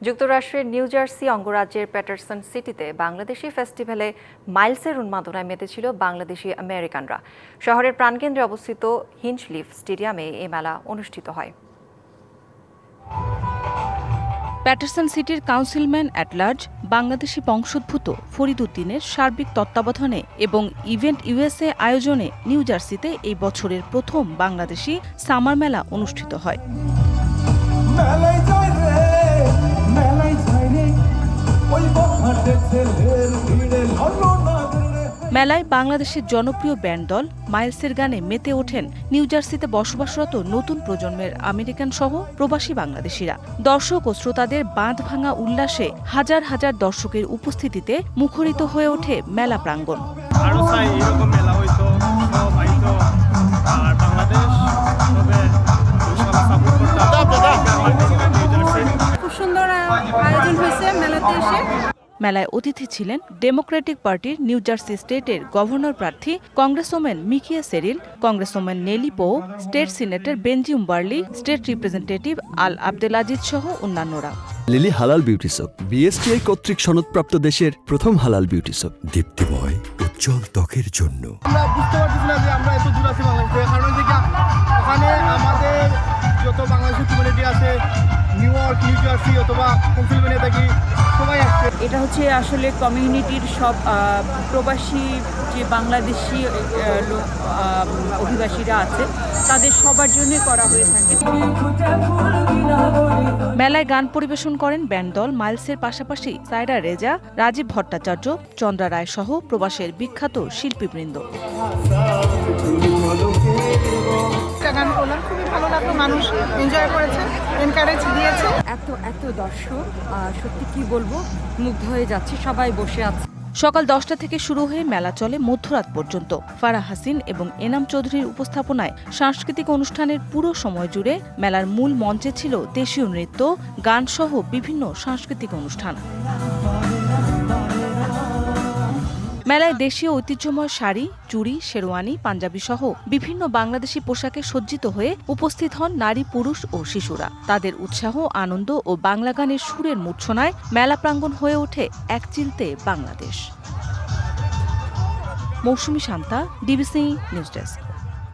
যুক্তরাষ্ট্রের new jersey অঙ্গরাজ্যের Patterson সিটিতে বাংলাদেশি ফেস্টিভ্যালে মাইলসের উন্মাদনায় মেতেছিল বাংলাদেশি আমেরিকানরা। শহরের প্রাণকেন্দ্রে অবস্থিত হিঞ্চলিফ স্টেডিয়ামে এই মেলা অনুষ্ঠিত হয়। প্যাটারসন সিটির কাউন্সিলম্যান অ্যাট লার্জ বাংলাদেশি বংশোদ্ভূত ফরিদ উদ্দিনের সার্বিক তত্ত্বাবধানে এবং ইভেন্ট ইউএসএ আয়োজনে নিউ জার্সিতে এই বছরের প্রথম বাংলাদেশি সামার মেলা অনুষ্ঠিত হয়। মেলায় বাংলাদেশের জনপ্রিয় ব্যান্ড দল মাইলসের গানে মেতে ওঠেন নিউ জার্সিতে বসবাসরত নতুন প্রজন্মের আমেরিকান সহ প্রবাসী বাংলাদেশিরা। দর্শক ও শ্রোতাদের বাঁধ ভাঙা উল্লাসে হাজার হাজার দর্শকের উপস্থিতিতে মুখরিত হয়ে ওঠে মেলা প্রাঙ্গণ। আরও চাই এরকম মেলা হইতো সব আর বাংলাদেশ সবে খুব সুন্দর আয়োজন হয়েছে মেলাতে এসে। মেলায় অতিথি ছিলেন ডেমোক্রেটিক পার্টির নিউ জার্সি স্টেটের গভর্নর প্রার্থী congresswoman Mikie Cheryl congresswoman Nellie Pou state senator Benjie Wimberly state representative Al Abdul Aziz সহ অন্যান্যরা। লিলি হালাল বিউটি সোপ বিএসটিআই কর্তৃক সনদপ্রাপ্ত দেশের প্রথম হালাল বিউটি সোপ দীপ্তিময় উজ্জ্বল ত্বকের জন্য। আমরা বুঝতে পারতেছি না যে আমরা এত দূর আছি বাংলাদেশে কারণ নিউ নিউ জার্সি অথবা পেনসিলভেনিয়া থাকি সবাই আসছে এটা হচ্ছে আসলে কমিউনিটির সব প্রবাসী যে বাংলাদেশি লোক আহ, অধিবাসীরা আছে তাদের সবার জন্য করা হয়ে থাকে। মেলায় গান পরিবেশন করেন ব্যান্ড দল মাইলসের পাশাপাশি সায়রা রেজা রাজীব ভট্টাচার্য চন্দ্রা রায় সহ প্রবাসের বিখ্যাত শিল্পীবৃন্দ। গান করলাম খুবই ভালো লাগল মানুষ এনজয় করেছে। এনকারেজ দিয়েছে। এত এত দর্শক সত্যি কি বলব মুগ্ধ হয়ে যাচ্ছে সবাই বসে আছে। সকাল দশটা থেকে শুরু হয়ে মেলা চলে মধ্যরাত পর্যন্ত। ফারা হাসিন এবং এনাম চৌধুরীর উপস্থাপনায় সাংস্কৃতিক অনুষ্ঠানের পুরো সময় জুড়ে মেলার মূল মঞ্চে ছিল দেশীয় নৃত্য গান সহ বিভিন্ন সাংস্কৃতিক অনুষ্ঠান। মেলায় দেশীয় ঐতিহ্যময় শাড়ি, চুড়ি, শেরওয়ানি, পাঞ্জাবি সহ বিভিন্ন বাংলাদেশি পোশাকে সজ্জিত হয়ে উপস্থিত হন নারী, পুরুষ ও শিশুরা। তাদের উৎসাহ, আনন্দ ও বাংলা গানের সুরের মূর্ছনায় মেলা প্রাঙ্গণ হয়ে ওঠে এক চিলতে Bangladesh. Mousumi Shanta, DBC news desk.